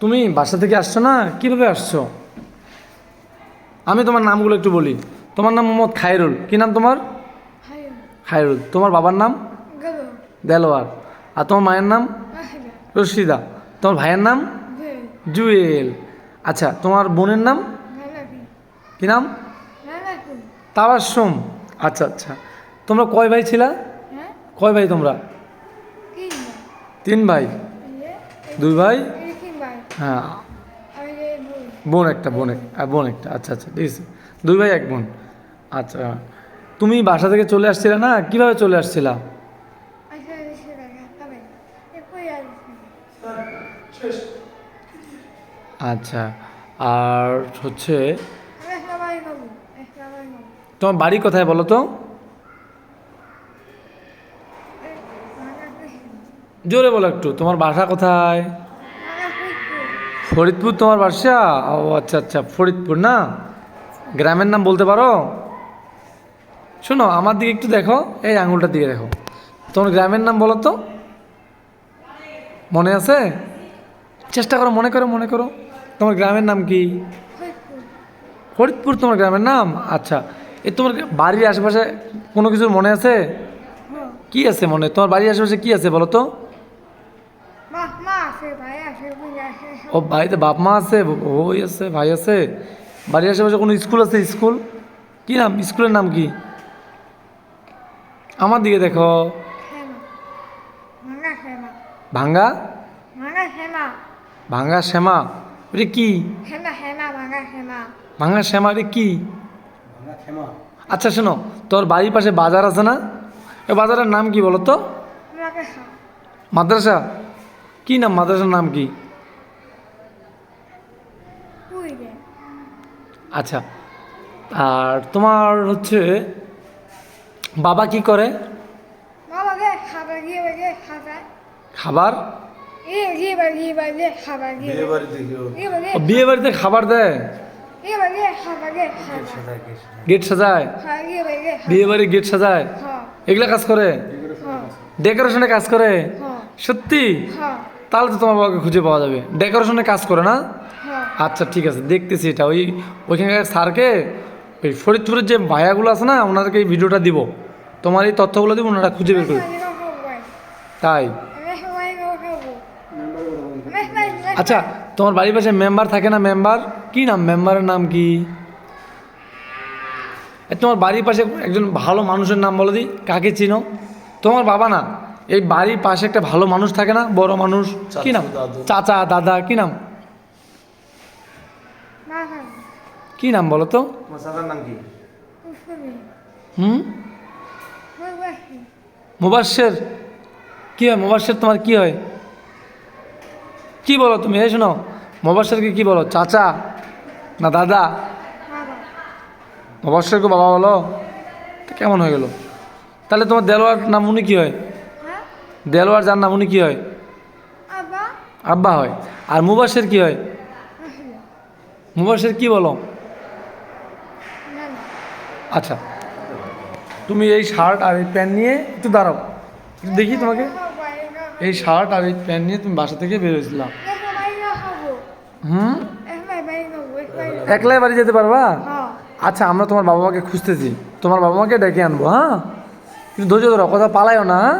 তুমি বাসা থেকে আসছো না? কীভাবে আসছো? আমি তোমার নামগুলো একটু বলি। তোমার নাম মোহাম্মদ খায়রুল। কি নাম তোমার? খায়রুল। তোমার বাবার নাম? দেলোয়ার। আর তোমার মায়ের নাম? রশিদা। তোমার ভাইয়ের নাম? জুয়েল। আচ্ছা তোমার বোনের নাম? কি নাম? তাবাসুম। আচ্ছা আচ্ছা। তোমরা কয় ভাই ছিলা? হ্যাঁ? কয় ভাই তোমরা? তিন ভাই। দুই ভাই? হ্যাঁ। বোন। একটা বোন বোন একটা। আচ্ছা আচ্ছা ঠিক আছে। দুই ভাই এক বোন। আচ্ছা। তুমি বাসা থেকে চলে আসছিলে না? কীভাবে চলে আসছিলা? আচ্ছা কই আসছে আচ্ছা আর হচ্ছে তোমার বাড়ি কোথায় বলো তো? জোরে বলো একটু তোমার বাসা কোথায়? ফরিদপুর তোমার বাসা ও আচ্ছা আচ্ছা ফরিদপুর না? গ্রামের নাম বলতে পারো? শোনো আমার দিকে একটু দেখো এই আঙুলটার দিকে দেখো। তোমার গ্রামের নাম বলো তো। মনে আছে? চেষ্টা করো মনে করো মনে করো। তোমার গ্রামের নাম কি? ফরিদপুর তোমার গ্রামের নাম? আচ্ছা এ তোমার বাড়ির আশেপাশে কোনো কিছু মনে আছে? কি আছে মনে? তোমার বাড়ির আশেপাশে কি আছে বলো তো মা মা আছে ভাই আছে বুঝ আছে ও বাড়িতে বাপ মা আছে ওই আছে ভাই আছে। বাড়ির আশেপাশে কোনো স্কুল আছে? স্কুল? কি নাম? স্কুলের নাম কি? আমার দিকে দেখো। ভাঙ্গা ভাঙ্গা? শ্যামা? ওটা কি? ভাঙ্গা শ্যামা এটা কি? আচ্ছা শোনো তোর বাড়ির পাশে বাজার আছে না? ওই বাজারের নাম কি বলো তো? মাদ্রাসা? কি নাম মাদ্রাসার নাম কি? আচ্ছা আর তোমার হচ্ছে বাবা কি করে? খাবার বিয়ে বাড়িতে খাবার। দেয়? গেট সাজায় হ্যাঁ বিয়ে বাড়ির গেট সাজায়? হ্যাঁ। এগুলা কাজ করে? হ্যাঁ। ডেকোরেশনে কাজ করে? হ্যাঁ। সত্যি? হ্যাঁ। তাহলে তো তোমার বাবাকে খুঁজে পাওয়া যাবে। ডেকোরেশনে কাজ করে না? হ্যাঁ। আচ্ছা ঠিক আছে দেখতেছি এটা। ওই ওইখানকার স্যারকে ওই ফরিদপুরের যে ভাইয়াগুলো আছে না ওনাদেরকে এই ভিডিওটা দিব। তোমার এই তথ্যগুলো দিব ওনারা খুঁজে বের করবে তাই? আচ্ছা তোমার বাড়ির পাশে মেম্বার থাকে না মেম্বার? কি নাম? মেম্বারের নাম কি? তোমার বাড়ির পাশে একজন ভালো মানুষের নাম বলো দি কাকে চিনো? তোমার বাবা না? এই বাড়ির পাশে একটা ভালো মানুষ থাকে না? বড় মানুষ? কি নাম? চাচা দাদা কি নাম? কি নাম বলো তো? নাম কি? হুম? মুবাসের কি হয়? মুবাসের তোমার কি হয়? কি বলো তুমি? এই শোনো মুবাসেরকে কি বলো? চাচা না দাদা? মুবাসেরকে বাবা বলো? তো কেমন হয়ে গেল? তাহলে তোমার দেলোয়ার নাম উনি কি হয়? দেলোয়ার যার নাম উনি কি হয়? আব্বা। হয়। আর মুবাসের কি হয়? মুবাসের কি বলো? আচ্ছা। তুমি এই শার্ট আর এই প্যান্ট নিয়ে একটু দাঁড়াও। একটু দেখি তোমাকে। এই শার্ট আর এই প্যান্ট নিয়ে তুমি বাসা থেকে বেরোয়েছিলাম হুম? একলাই বাড়ি যেতে পারবা? আচ্ছা আমরা তোমার বাবা মাকে খুঁজতেছি। তোমার বাবা মাকে ডেকে আনব হ্যাঁ? কিন্তু ধৈর্য ধরো কথা পালায়ও না হ্যাঁ?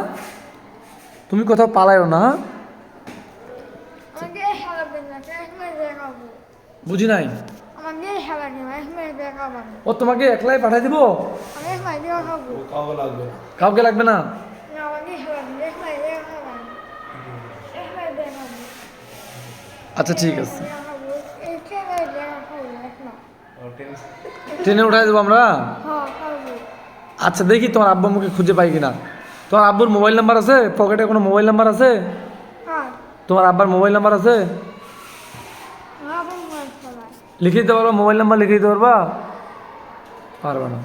তুমি কোথাও পালায়ও না হ্যাঁ? বুঝি নাই? ও তোমাকে একলাই পাঠাই দিব? কাউকে লাগবে না। আচ্ছা ঠিক আছে। ট্রেনে উঠাই দেবো আমরা? হ্যাঁ আচ্ছা দেখি তোমার আব্বা মুখে খুঁজে পাই কিনা। তোমার আব্বুর মোবাইল নাম্বার আছে? পকেটে কোনো মোবাইল নাম্বার আছে? তোমার আব্বার মোবাইল নাম্বার আছে? লিখে দিতে পারবা? মোবাইল নাম্বার লিখে দিতে পারবা? পারবে না।